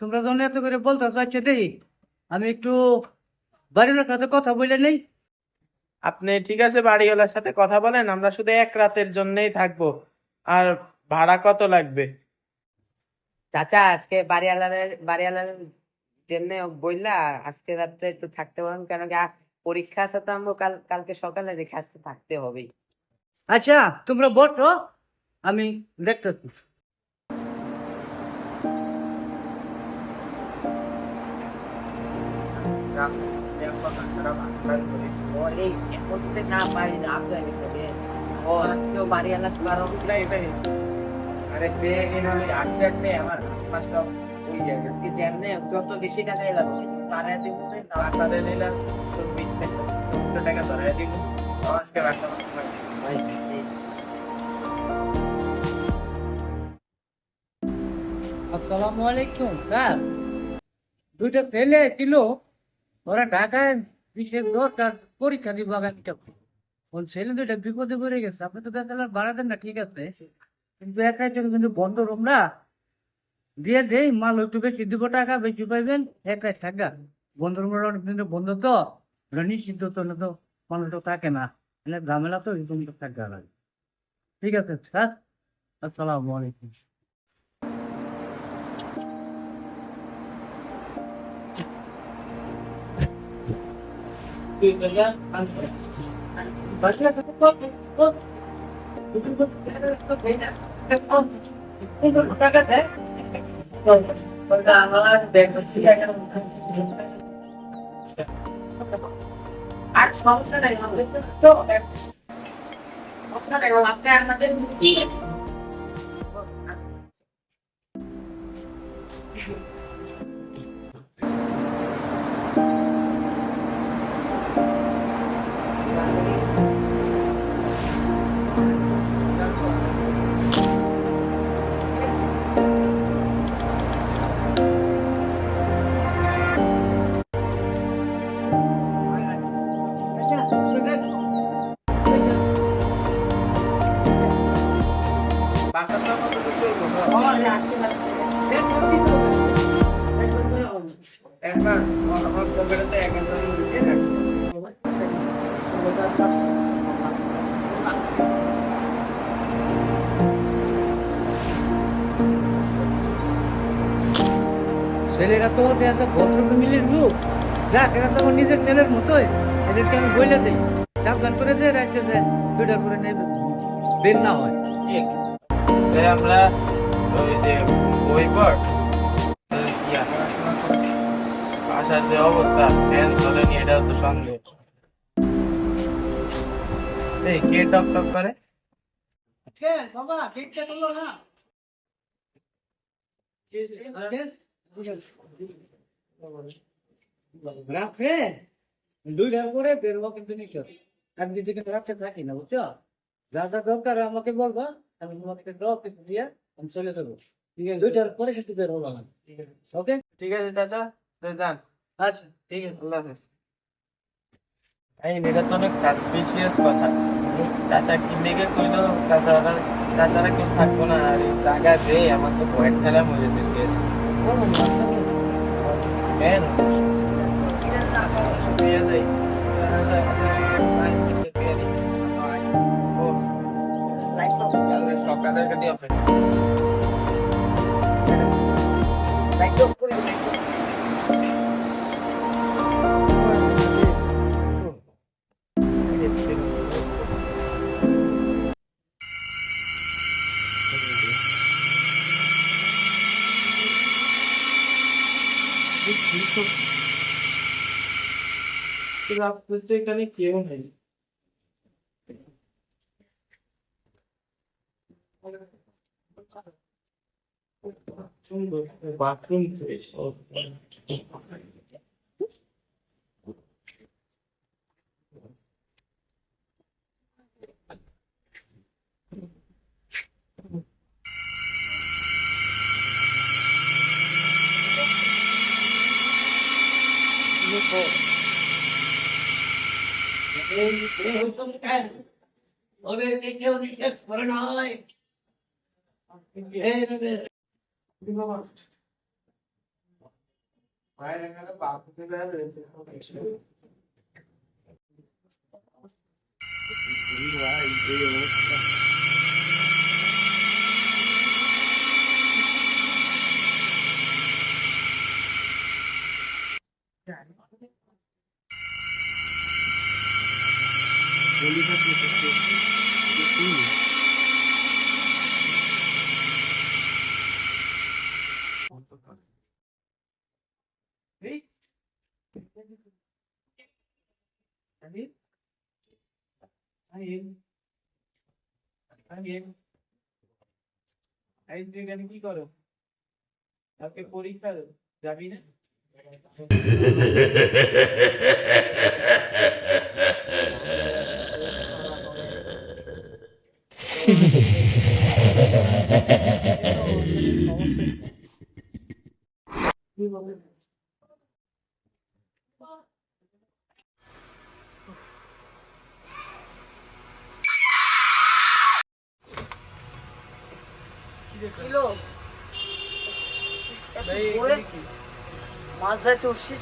তোমরা যখন এত করে বলতে চাইছে দেখি আমি একটু বাড়িওয়ালার সাথে কথা বলে নেই। আপনি ঠিক আছে বাড়িওয়ালার সাথে কথা বলেন আমরা শুধু এক রাতের জন্যই থাকব। আর ভাড়া কত লাগবে? চাচা আজকে বাড়িওয়ালার বাড়িওয়ালার জন্য বললা আজকে রাত্রে একটু থাকতে পারেন কেন কি পরীক্ষা আছে তো আমগো কাল কালকে সকালে দেখে আজকে থাকতে হবেই। আচ্ছা তোমরা বসো আমি দেখতেছি। যত বেশি টাকাই লাগবে বাড়ায় দিব বাসারে নিলাম বিশ টাকা চোদ্দশো টাকা ধরাই দিব আজকে রাখতে আসসালামু আলাইকুম দুইটা ছেলে ছিল ওরা ঢাকায় বিশেষ দরকার, পরীক্ষা দিব আগামীটা ওর ছেলে দুইটা বিপদে পড়ে গেছে, আপনি তো বেচালার বাড়া দেন না, ঠিক আছে। কিন্তু একাই জন্য কিন্তু বন্ধ রুম না। দিয়ে দেই, মাল একটু বেশি দিব টাকা, বেশি পাইবেন একাই থাকা। বন্ধ রুমের দিন বন্ধ তো, ওরা নিশ্চিন্ত তো না তো, মানুষ তো থাকে না। মানে ঝামেলা তো এরকম থাকবে না ঠিক আছে, স্যার। আসসালামু আলাইকুম। আর সমস্যা নাই আমাদের তো সমস্যা নাই আপনি আমাদের ছেলেরা তো এত ভদ্র ফ্যামিলির লোক? যাক, এরা তো নিজের ছেলের মতোই। এদেরকে আমি বলে দিই। সাবধান করে দেয় রাখতে দেয় দুইটার করে নেবে। বের না হয়। আমরা ওই যে বই বাসার যে অবস্থা ফ্যান চলেনি এটাও তো সঙ্গে। এই কে টক টক করে? বাবা কেকটা করল না? রাখে দুইটা করে বেরবো কিন্তু নিশ্চয় আমি যদি রাখতে থাকি না বুঝছ? যা যা দরকার আমাকে বলবা আমি তোমাকে দিয়ে আমি চলে যাব। ঠিক আছে। দুইটার পরে কিন্তু বের হব না। ওকে? ঠিক আছে চাচা। যান। আচ্ছা ঠিক আছে। আল্লাহ হাফেজ। এই এটা তো অনেক সাসপিশিয়াস কথা। চাচা কি লেগে কইলো? চাচারা চাচারা কেউ থাকব না। আর এই জায়গা যে আমার তো পয়েন্ট খেলা মরে দিয়েছে কেন? যাই। সকালের গাড়ি অপেক্ষা। বুঝতে এখানে কেউ নেই বাথরুম ওদেরকে কেউ নিষেধ করে নয় কি করো আজকে পরীক্ষা যাবি না কিলো ভাই বলে কি Кіло. Мазе ти у всі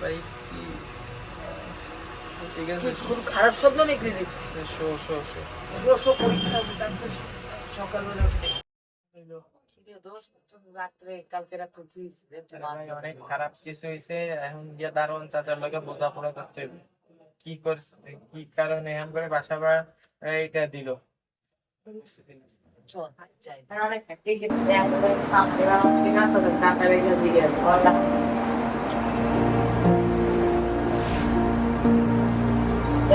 Байки. ঠিক কি আছে খুব খারাপ শব্দ নিকলি দেখি শো শো শো ষোলোশো পরীক্ষা আছে তারপর সকালবেলা উঠে কিরে দোস্ত তুমি রাত্রে কালকে রাত্রে উঠিস একটু মাছ ভাই, অনেক খারাপ কিছু হয়েছে এখন গিয়া দারোয়ান চাচার লগে বোঝাপড়া করতে হবে। কি করছে কি কারণে এমন করে বাসা ভাড়া এইটা দিল চল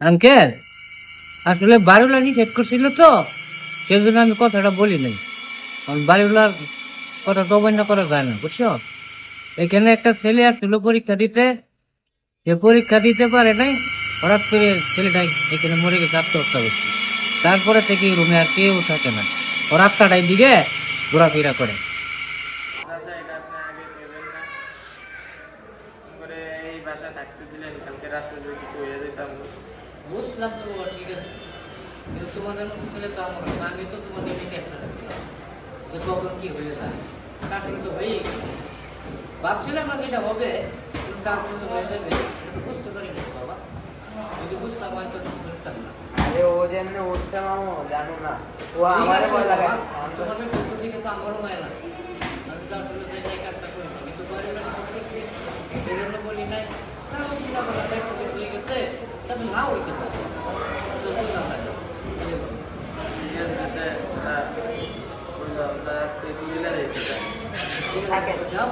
আঙ্কেল, আসলে বাড়িওয়ালা নিষেধ করছিল তো, সেজন্য আমি কথাটা বলি নাই কারণ বাড়িওয়ালার কথা তো অবন্য করা যায় না, বুঝছ? এখানে একটা ছেলে আসছিল পরীক্ষা দিতে সে পরীক্ষা দিতে পারে নাই, হঠাৎ করে ছেলেটাই এখানে মরে গেছে আত্মহত্যা করছে। তারপরে থেকে রুমে আর কেউ থাকে না। ওর আটটাটার দিকে ঘোরাফেরা করে। এটা বুঝলাম তো ছেলে তো আমার আমি তো তোমাদের কি হয়ে যায়। তারপরে তো হয়েই। ভাবছিলাম না যেটা হবে কিন্তু তারপরে তো হয়ে যাবে বুঝতে পারি না বাবা যদি বুঝতাম হয়তো বুঝতাম না আরে ও জন্য উঠছে মামু জানো না ও আমার ভয় লাগে তোমাদের পক্ষ থেকে তো আমারও মায়া লাগে আমি তো আসলে যে এই কাজটা করি না কিন্তু থেকে এই জন্য বলি হয়ে তাতে না হইতে পারে না। ঠিক আছে চাচা